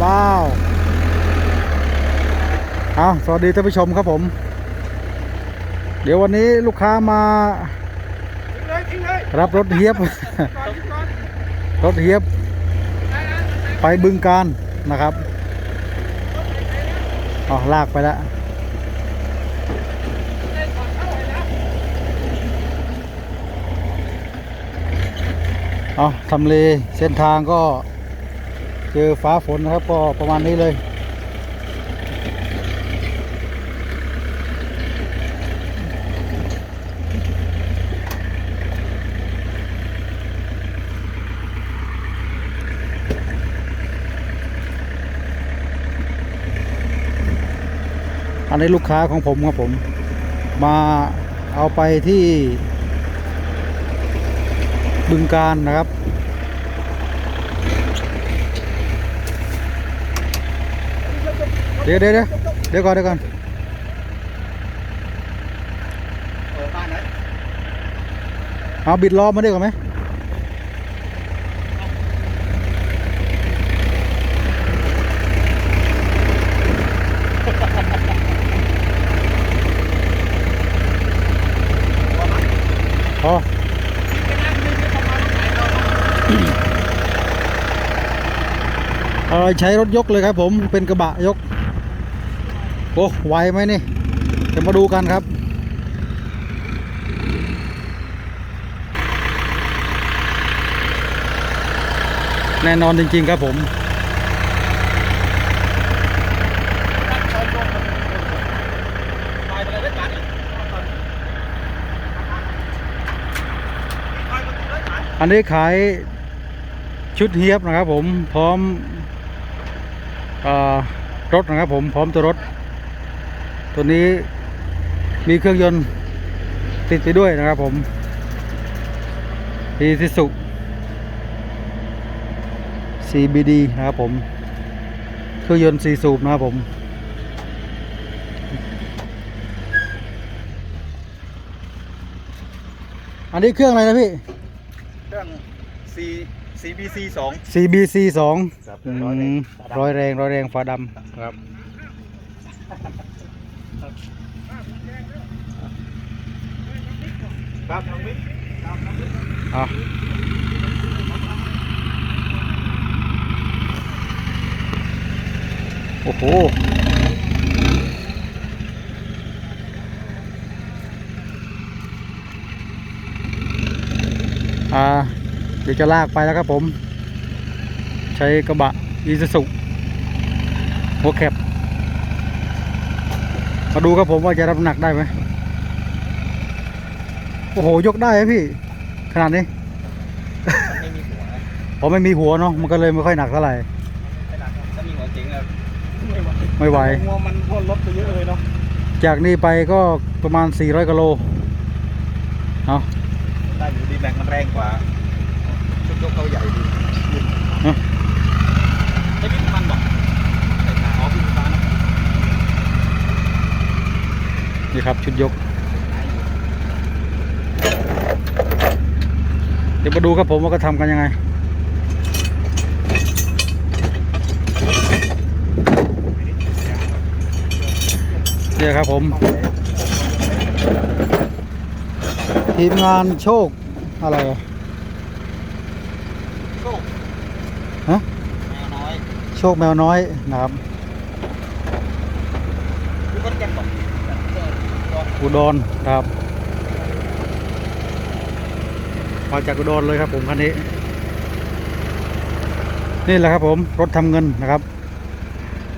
เบ้าเอาสวัสดีท่านผู้ชมครับผม เดี๋ยววันนี้ลูกค้ามาเลยทิ้งเลยรับรถเฮียบก่อนทิ้งก่อนรถเฮียบ ไปบึงการนะครับอ๋อลากไปแล้วเอาทำเลเส้นทางก็ เจอฟ้าฝนนะครับก็ประมาณนี้เลยอันนี้ลูกค้าของผมครับผม มาเอาไปที่บึงการนะครับ เดี๋ยวเดี๋ยวเดี๋ยวก่อนเดี๋ยวก่อนเอาบิดล้อมาได้ก่อนไหมพอเออใช้รถยกเลยครับผมเป็นกระบะยก โอ้ไวไหมนี่เดี๋ยวมาดูกันครับแน่นอนจริง ๆ ครับผม อันนี้ขายชุดเฮียบนะครับผมพร้อมอรถนะครับผมพร้อมตัวรถ ตัวนี้มีเครื่องยนต์ติดไปด้วยนะครับผมอีซิสุ CBD นะครับผม เครื่องยนต์4สูบนะครับผม อันนี้เครื่องอะไรนะพี่ เครื่อง C CBC สอง CBC สองครับอืร้อยแรงมร้อยแรงร้อยแรงฟ้าดำครับ ครับน้องมิกครับน้องมิกอะโอ้โห อ่า เดี๋ยวจะลากไปแล้วครับผม ใช้กระบะอีซูซุหัวแคบมาดูครับผมว่าจะรับน้ำหนักได้ไหม โอ้โห ยกได้ไหมพี่ ขนาดนี้มันไม่มีหัวนะพอไม่มีหัวเนาะ มันก็เลยไม่ค่อยหนักเท่าไหร่ไม่หนักถ้ามีหัวจริงอะไม่ไหวไม่ไหว หัวมันพ่นรถไปเยอะเลยเนาะจากนี้ไปก็ประมาณ 400กิโลเนาะได้อยู่ดีแบงมันแรงกว่าชุดยกเขาใหญ่ดีเนอะไอ้พี่มันบอกไอ้ขาอ๋อพี่ฟ้านะ นี่ครับ ชุดยก เดี๋ยวมาดูครับผมว่าก็ทำกันยังไงเนี่ยครับผม ทีมงานโชคอะไรอะโชคฮะแมวน้อย โชคแมวน้อยนะครับคือคนแก่นบอกอุดรครับ มาจากอุดรเลยครับผมคันนี้ นี่แหละครับผมรถทำเงินนะครับ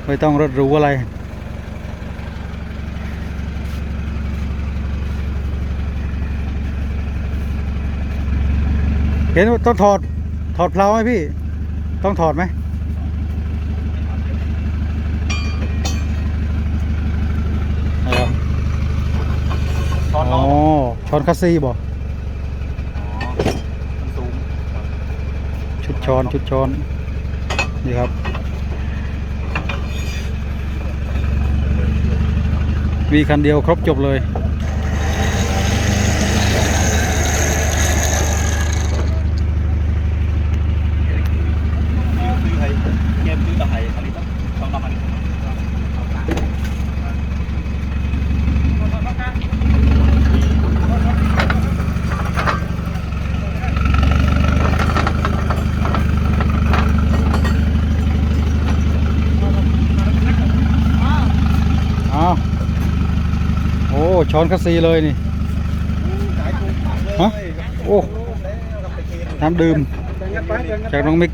ไม่ต้องรถหรูอะไร เห็นว่าต้องถอดถอดเพลาไหมพี่ ต้องถอดไหมนะครับตอนอ๋ล้ออช้อนคัสซี่บ่ มันสูง ช้อนชุดช้อนนี่ครับ มีคันเดียวครบจบเลย ซื้อไทยเกมซื้อตะไคร้อันนี้ ช้อนคัสซีเลยนี่สายปูปักเลยฮะโอ้แล้วเราไปเทน้ำดื่มแต่งัดไปแต่งัดจากน้องมิก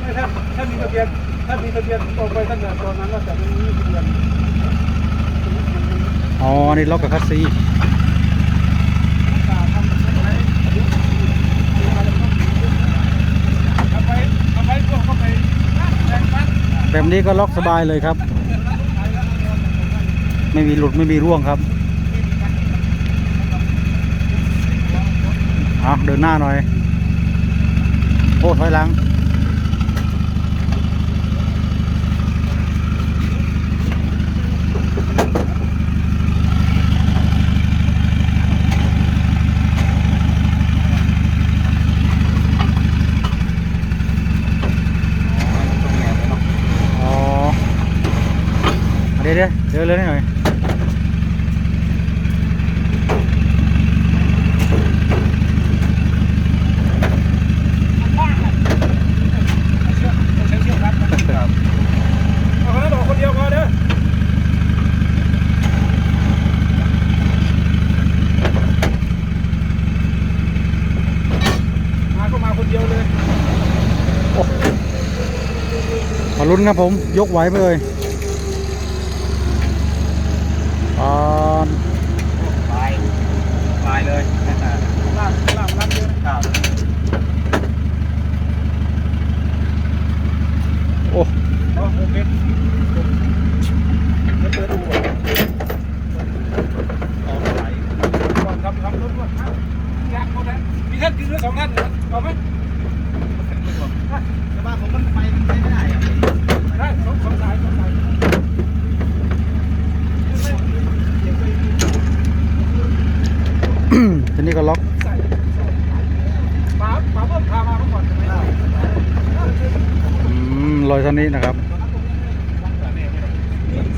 ไม่ถ้าถ้ามีทะเบียนถ้ามีทะเบียนออกไปตั้งแต่ตอนนั้นแล้วแต่ไม่มีทะเบียนอ๋อนี่ล็อกกับคัสซีเอาไปเอาไปพวกเข้าไปแรงปั้นแบบนี้ก็ล็อกสบายเลยครับ ไม่มีหลุดไม่มีร่วงครับเอาเดินหน้าหน่อยโอ้ถอยหลังตรงอ๋อเดี๋ยวเดี๋ยวเดี๋ยวเลยหน่อย ใช้เชือกรัดนะครับเอาคนนั้นออกคนเดียวพอเด้อมาก็มาคนเดียวเลย มา ลุ้นครับผม ยกไหวไหมเลยอ่าปลายปลายเลยลากลากรับเยอะครับโอ้อ๋อโอเคเดี๋ยวเปิดดูก่อนออกไหลก่อนทำทำรถก่อนนะยากหมดแล้วมีท่านกินด้วยสองท่านเหรอเอาไหม แต่ว่าผมมันไปมันไปไม่ได้อะ ได้สองสองสายสองสาย ทีนี้ก็ล็อก ใส่ป๋าป๋าเพิ่มพามาเมื่อก่อนใช่ไหม อืมลอยเท่านี้นะครับ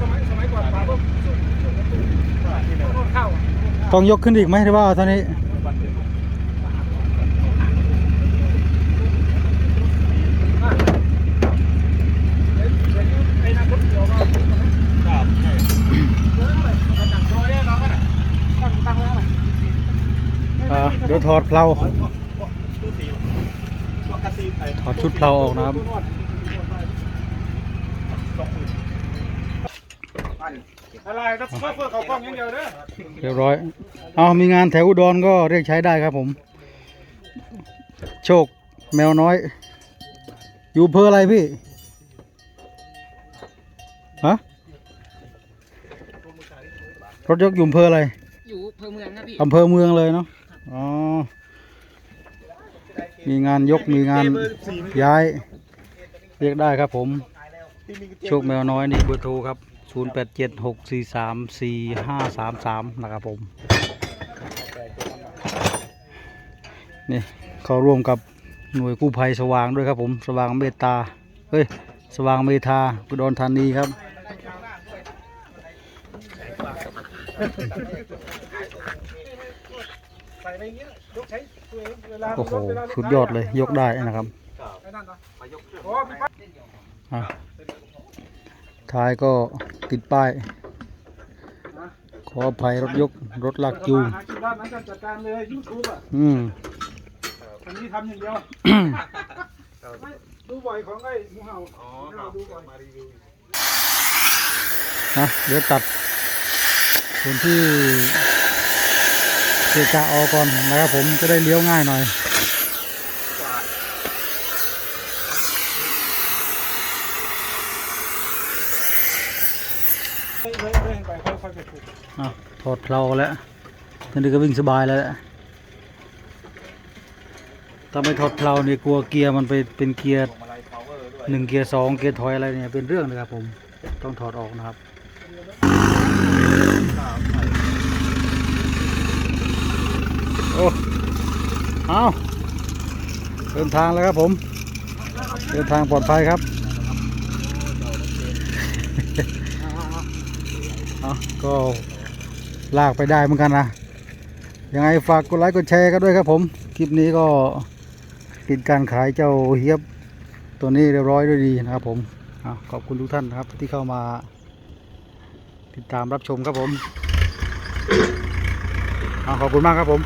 สมัยสมัยก่อนป๋าเพิ่มสู้สู้กับตู้โน่นเข้าอะต้องยกขึ้นอีกไหมหรือว่าเท่านี้อะเดี๋ยวเดี๋ยวนี้ไอ้นั่นรถเกี่ยวมาครับใช่เดินไปมาจากซอยเนี่ยน้องกันน่ะตั้งตั้งไว้อะไรอ่าเดี๋ยวถอดเพลาถอดชุดเพลาออกนะครับ อะไรรับเพื่อเพื่อเขากล้องอย่างเดียวเด้อเรียบร้อย เอามีงานแถวอุดรก็เรียกใช้ได้ครับผม โชคแมวน้อย อยู่อำเภออะไรพี่ ฮะ รถยกอยู่อำเภออะไร อยู่อำเภอเมืองครับพี่ อำเภอเมืองเลยเนาะ อ๋อ มีงานยกมีงานย้าย เรียกได้ครับผม โชคแมวน้อยนี่เบอร์โทรครับ 0 8 7 6 4 3 4 5 3 3นะครับผม นี่เขาร่วมกับหน่วยกู้ภัยสว่างด้วยครับผมสว่างเมตตาเฮ้ยสว่างเมธาอุดรธานีครับ โอ้โห สุดยอดเลยยกได้นะครับ ท้ายก็ติดป้าย ขออภัยรถยกรถลากจูงหากินด้านนั้นก็จัดการเลยยูทูบอะอืมอันนี้ทำอย่างเดียวไม่ดูบ่อยของไอ้หมูเห่าอ๋อเราดูบ่อยมารีวิวนะเดี๋ยวตัดส่วนที่เกะกะออกก่อนนะครับผมจะได้เลี้ยวง่ายหน่อย ไม่ไม่ไม่ไปค่อยๆไปปลูกอะถอดเพลาแล้วทีนี้ก็วิ่งสบายแล้วแหละถ้าไม่ถอดเพลาเนี่ยกลัวเกียร์มันไปเป็นเกียร์มาลัยพาวเวอร์ด้วยหนึ่งเกียร์สองเกียร์ถอยอะไรเนี่ยเป็นเรื่องนะครับผมต้องถอดออกนะครับครับใช่โอ้เอาเดินทางแล้วครับผม เดินทางปลอดภัยครับ เอาก็ลากไปได้เหมือนกันนะยังไงฝากกดไลค์กดแชร์กันด้วยครับผม คลิปนี้ก็ปิดการขายเจ้าเฮียบตัวนี้เรียบร้อยด้วยดีนะครับผมขอบคุณทุกท่านนะครับที่เข้ามาติดตามรับชมครับผมขอบคุณมากครับผม